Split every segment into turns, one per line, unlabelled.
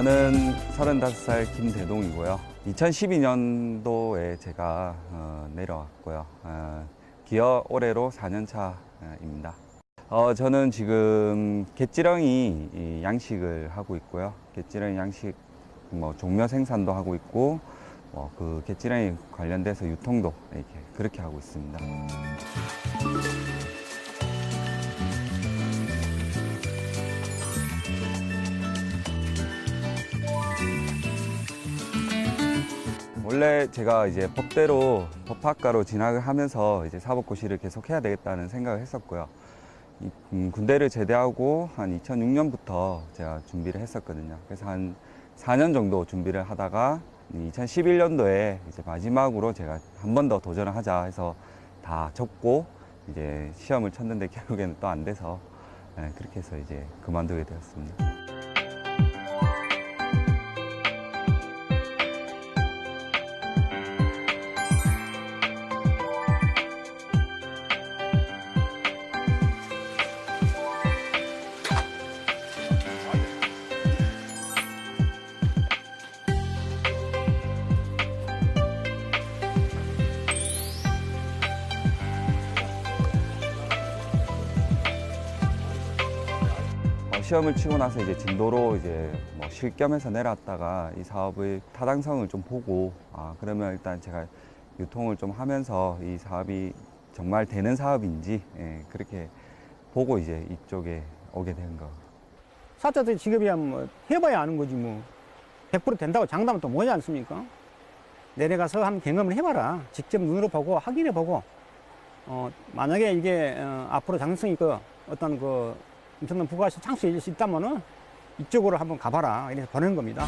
저는 35살 김대동이고요. 2012년도에 제가 어, 내려왔고요. 어, 기어 올해로 4년 차입니다. 어, 저는 지금 갯지렁이 이 양식을 하고 있고요. 갯지렁이 양식 뭐 종묘 생산도 하고 있고 뭐 그 갯지렁이 관련돼서 유통도 이렇게 그렇게 하고 있습니다. 원래 제가 이제 법대로 법학과로 진학을 하면서 이제 사법고시를 계속 해야 되겠다는 생각을 했었고요. 이, 음, 군대를 제대하고 한 2006년부터 제가 준비를 했었거든요. 그래서 한 4년 정도 준비를 하다가 2011년도에 이제 마지막으로 제가 한 번 더 도전을 하자 해서 다 접고 이제 시험을 쳤는데 결국에는 또 안 돼서 예, 그렇게 해서 이제 그만두게 되었습니다. 시험을 치고 나서 이제 진도로 이제 뭐 실겸해서 내려왔다가 이 사업의 타당성을 좀 보고 아 그러면 일단 제가 유통을 좀 하면서 이 사업이 정말 되는 사업인지 예, 그렇게 보고 이제 이쪽에 오게 된 거.
사자들 직업이야 뭐 해봐야 아는 거지 뭐. 100% 된다고 장담은 또 뭐지 않습니까? 내려가서 한번 경험을 해봐라. 직접 눈으로 보고 확인해 보고 어, 만약에 이게 어, 앞으로 장성이 그 어떤 그 엄청난 부가시 창출일 수 있다면은 이쪽으로 한번 가봐라. 이래서 보내는 겁니다.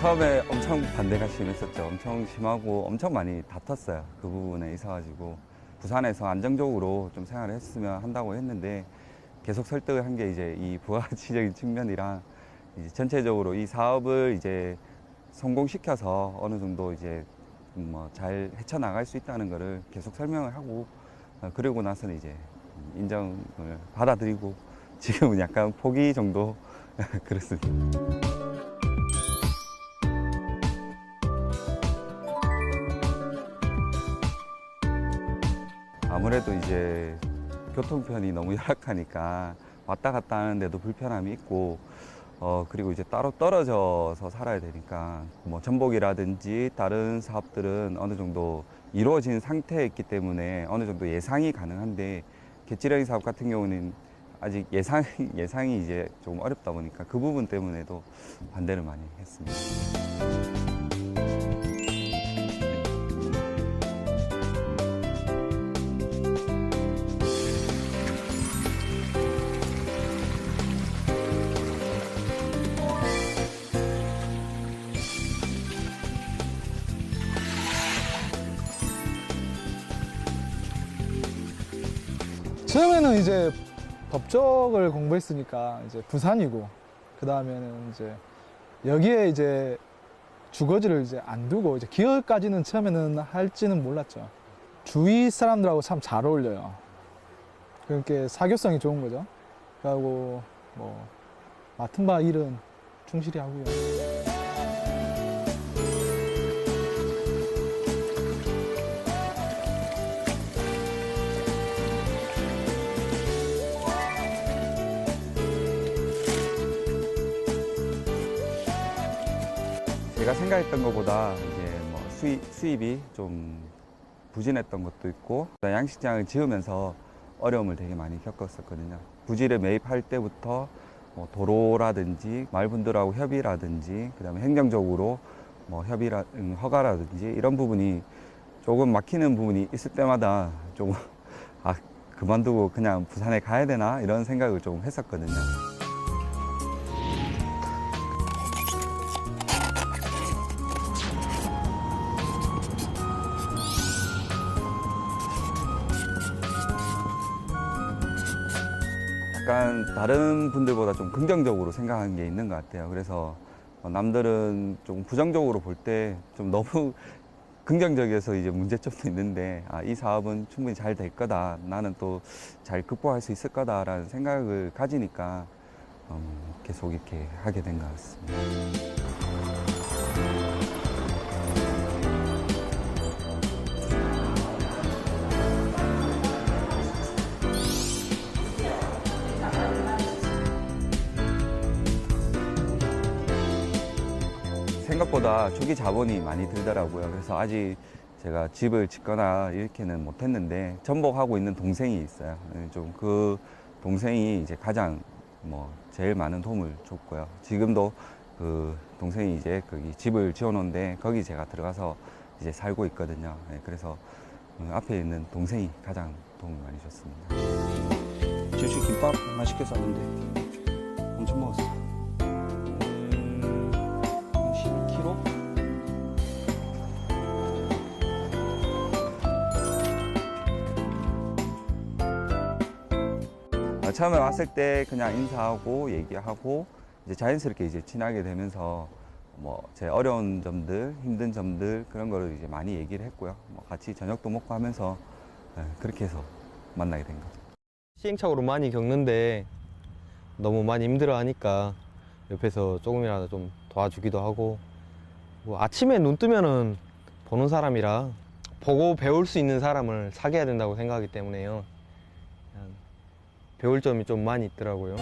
처음에 엄청 반대가 심했었죠. 엄청 심하고 엄청 많이 다퉜어요. 그 부분에 있어가지고 부산에서 안정적으로 좀 생활을 했으면 한다고 했는데 계속 설득을 한 게 이제 이 부가가치적인 측면이랑 이제 전체적으로 이 사업을 이제 성공시켜서 어느 정도 이제 뭐 잘 헤쳐나갈 수 있다는 거를 계속 설명을 하고 어, 그러고 나서는 이제 인정을 받아들이고 지금은 약간 포기 정도 그렇습니다. 아무래도 이제 교통편이 너무 열악하니까 왔다 갔다 하는데도 불편함이 있고 어 그리고 이제 따로 떨어져서 살아야 되니까 뭐 전복이라든지 다른 사업들은 어느 정도 이루어진 상태에 있기 때문에 어느 정도 예상이 가능한데 개찌렁이 사업 같은 경우는 아직 예상 예상이 이제 좀 어렵다 보니까 그 부분 때문에도 반대를 많이 했습니다.
처음에는 이제 법적을 공부했으니까 이제 부산이고 그 다음에는 이제 여기에 이제 주거지를 이제 안 두고 이제 기어까지는 처음에는 할지는 몰랐죠. 주위 사람들하고 참 잘 어울려요. 그렇게 사교성이 좋은 거죠. 그리고 뭐 맡은 바 일은 충실히 하고요.
제가 생각했던 것보다 이제 뭐 수입, 수입이 좀 부진했던 것도 있고 양식장을 지으면서 어려움을 되게 많이 겪었었거든요. 부지를 매입할 때부터 뭐 도로라든지 마을분들하고 협의라든지 그다음에 행정적으로 뭐 협의라 음, 허가라든지 이런 부분이 조금 막히는 부분이 있을 때마다 조금 아 그만두고 그냥 부산에 가야 되나 이런 생각을 좀 했었거든요. 약간 다른 분들보다 좀 긍정적으로 생각한 게 있는 것 같아요. 그래서 어, 남들은 좀 부정적으로 볼 때 좀 너무 긍정적이어서 이제 문제점도 있는데 아, 이 사업은 충분히 잘 될 거다. 나는 또 잘 극복할 수 있을 거다라는 생각을 가지니까 음, 계속 이렇게 하게 된 것 같습니다. 생각보다 초기 자본이 많이 들더라고요. 그래서 아직 제가 집을 짓거나 이렇게는 못했는데 전복하고 있는 동생이 있어요. 좀 그 동생이 이제 가장 뭐 제일 많은 도움을 줬고요. 지금도 그 동생이 이제 거기 집을 지어놓은데 거기 제가 들어가서 이제 살고 있거든요. 네, 그래서 그 앞에 있는 동생이 가장 도움을 많이 줬습니다.
주식 김밥 맛있게 쌌는데 엄청 먹었어. 음,
어, 처음에 왔을 때 그냥 인사하고 얘기하고 이제 자연스럽게 이제 친하게 되면서 뭐 제 어려운 점들, 힘든 점들 그런 거를 이제 많이 얘기를 했고요. 뭐 같이 저녁도 먹고 하면서 예, 그렇게 해서 만나게 된 거죠.
시행착오를 많이 겪는데 너무 많이 힘들어하니까 옆에서 조금이라도 좀 도와주기도 하고 뭐 아침에 눈 뜨면은 보는 사람이라 보고 배울 수 있는 사람을 사귀어야 된다고 생각하기 때문에요. 배울 점이 좀 많이 있더라고요.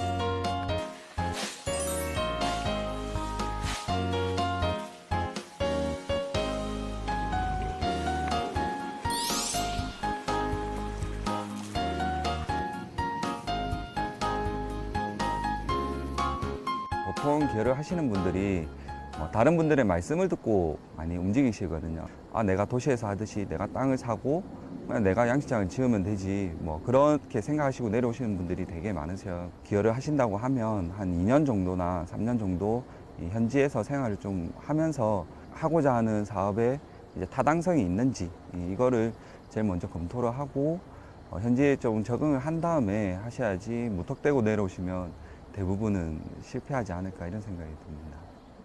보통 기여를 하시는 분들이 어, 다른 분들의 말씀을 듣고 많이 움직이시거든요. 아, 내가 도시에서 하듯이 내가 땅을 사고 그냥 내가 양식장을 지으면 되지. 뭐 그렇게 생각하시고 내려오시는 분들이 되게 많으세요. 기여를 하신다고 하면 한 2년 정도나 3년 정도 이 현지에서 생활을 좀 하면서 하고자 하는 사업에 이제 타당성이 있는지 이- 이거를 제일 먼저 검토를 하고 어, 현지에 좀 적응을 한 다음에 하셔야지 무턱대고 내려오시면 대부분은 실패하지 않을까 이런 생각이 듭니다.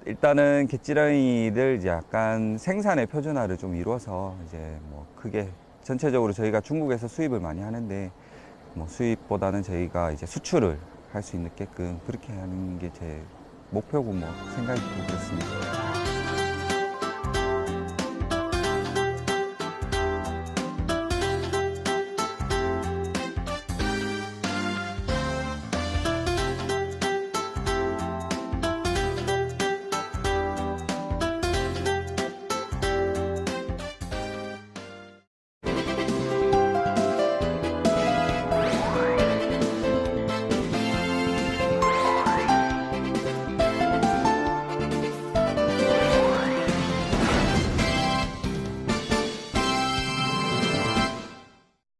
일단은 갯지렁이들 이제 약간 생산의 표준화를 좀 이루어서 이제 뭐 크게 전체적으로 저희가 중국에서 수입을 많이 하는데 뭐 수입보다는 저희가 이제 수출을 할 수 있게끔 그렇게 하는 게 제 목표고 뭐 생각이 고 그렇습니다.